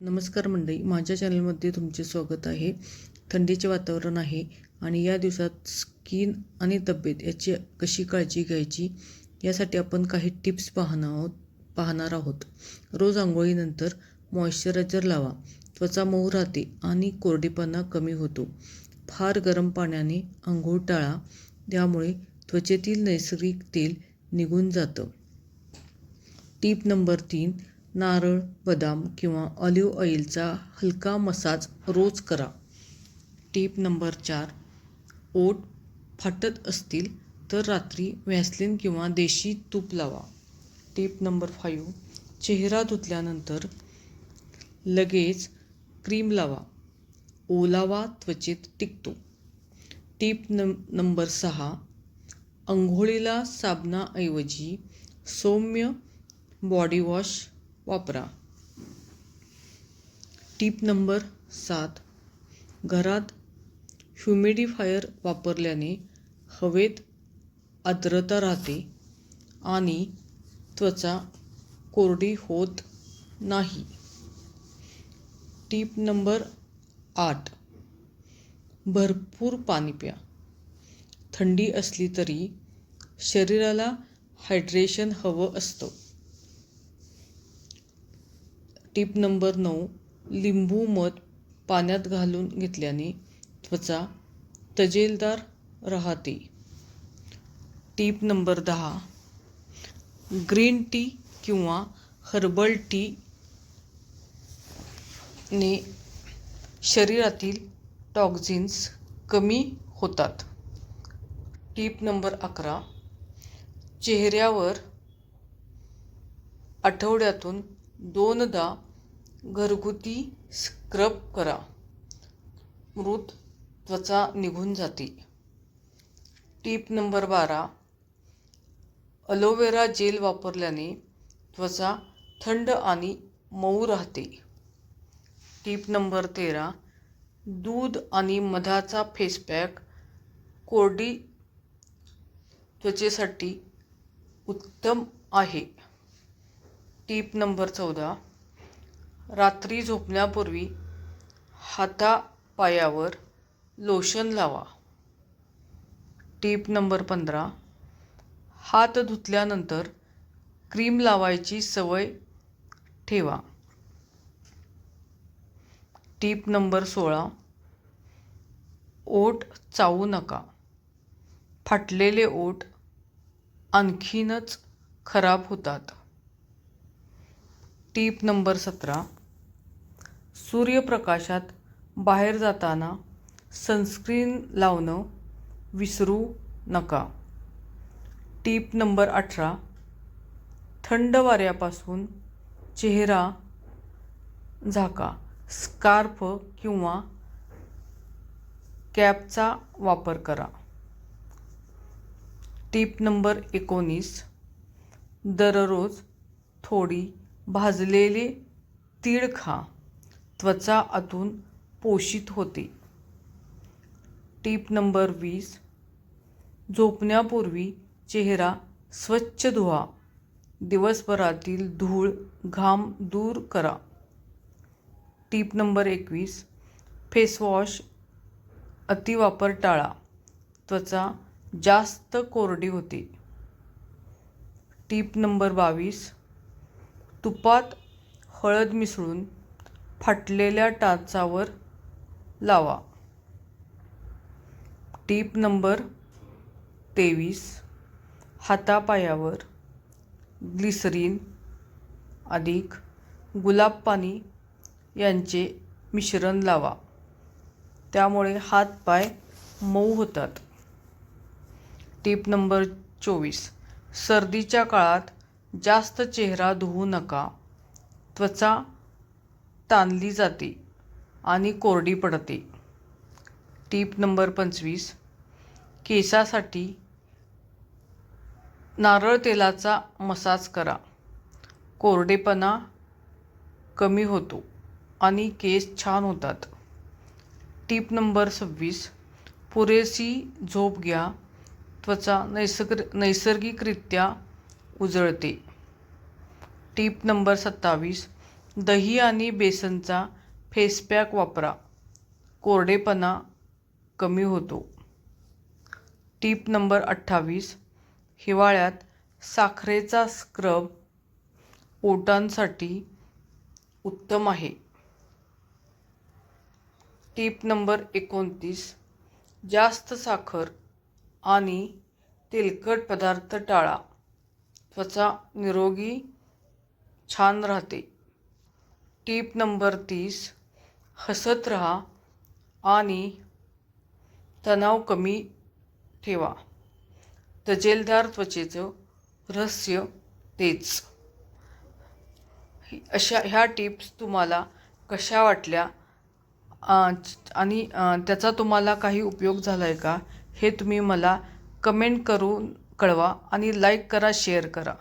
नमस्कार मंडळी माझ्या चॅनलमध्ये तुमचे स्वागत आहे. थंडीचे वातावरण आहे आणि या दिवसात स्किन आणि तब्येत याची कशी काळजी घ्यायची यासाठी आपण काही टिप्स पाहणार आहोत पाहणार आहोत. रोज आंघोळीनंतर मॉइश्चरायझर लावा. त्वचा मऊ राहते आणि कोरडेपणा कमी होतो. फार गरम पाण्याने आंघोळ टाळा. त्यामुळे त्वचेतील नैसर्गिक तेल निघून जातं. टीप नंबर तीन नारळ बदाम किंवा ऑलिव्ह ऑइलचा हलका मसाज रोज करा. टीप नंबर चार ओठ फाटत असतील तर रात्री व्हॅसलिन किंवा देशी तूप लावा. टीप नंबर फाईव्ह चेहरा धुतल्यानंतर लगेच क्रीम लावा. ओलावा त्वचेत टिकतो. टीप नम नंबर सहा अंघोळीला साबणाऐवजी सौम्य बॉडी वॉश वापरा. टीप नंबर सात. घरात ह्युमिडिफायर वापरल्याने हवेत आर्द्रता राहते आणि त्वचा कोरडी होत नाही. टीप नंबर आठ. भरपूर पाणी प्या. थंडी असली तरी शरीराला हायड्रेशन हवं असतं. टीप नंबर नऊ लिंबू मध पाण्यात घालून घेतल्याने त्वचा तजेलदार राहते. टीप नंबर दहा ग्रीन टी किंवा हर्बल टी ने शरीरातील टॉक्झिन्स कमी होतात. टीप नंबर अकरा चेहऱ्यावर आठवड्यातून दोनदा घरगुती स्क्रब करा. मृत त्वचा निघून जाते. टीप नंबर बारा. अलोवेरा जेल वापरल्याने त्वचा थंड आणि मऊ राहते. टीप नंबर तेरा. दूध आणि मधाचा फेसपॅक कोरडी त्वचेसाठी उत्तम आहे. टीप नंबर चौदा. रात्री झोपण्यापूर्वी हातापायावर लोशन लावा. टीप नंबर पंधरा. हात धुतल्यानंतर क्रीम लावायची सवय ठेवा. टीप नंबर सोळा. ओठ चावू नका. फाटलेले ओठ आणखीनच खराब होतात. टीप नंबर सतरा. सूर्यप्रकाशात बाहेर जाताना सनस्क्रीन लावणं विसरू नका. टीप नंबर अठरा. थंड वाऱ्यापासून चेहरा झाका. स्कार्फ किंवा कॅपचा वापर करा. टीप नंबर एकोणीस. दररोज थोडी भाजलेले तीळ खा. त्वचा आतून पोषित होते. टीप नंबर वीस. झोपण्यापूर्वी चेहरा स्वच्छ धुवा. दिवसभरातील धूळ घाम दूर करा. टीप नंबर एकवीस. फेसवॉश अतिवापर टाळा. त्वचा जास्त कोरडी होते. टीप नंबर बावीस. तुपात हळद मिसळून फाटलेल्या टाचावर लावा. टीप नंबर तेवीस. हातापायावर ग्लिसरीन अधिक गुलाब पाणी यांचे मिश्रण लावा. त्यामुळे हातपाय मऊ होतात. टीप नंबर चोवीस. सर्दीच्या काळात जास्त चेहरा धुवू नका. त्वचा ताणली जाते आणि कोरडी पडते. टीप नंबर पंचवीस. केसासाठी नारळ तेलाचा मसाज करा. कोरडेपणा कमी होतो आणि केस छान होतात. टीप नंबर सव्वीस. पुरेशी झोप घ्या. त्वचा नैसर्ग नैसर्गिकरित्या उजळते. टीप नंबर सत्तावीस. दही आणि बेसनचा फेसपॅक वापरा. कोरडेपणा कमी होतो. टीप नंबर अठ्ठावीस. हिवाळ्यात साखरेचा स्क्रब पोटांसाठी उत्तम आहे. टीप नंबर एकोणतीस. जास्त साखर आणि तेलकट पदार्थ टाळा. त्वचा निरोगी छान राहते. टीप नंबर तीस हसत राहा आणि तणाव कमी ठेवा. तजेलदार त्वचेचं रहस्य तेच. अशा ह्या टिप्स तुम्हाला कशा वाटल्या? आणि त्याचा तुम्हाला काही उपयोग झाला आहे का? हे तुम्ही मला कमेंट करून कळवा आणि लाईक करा शेअर करा.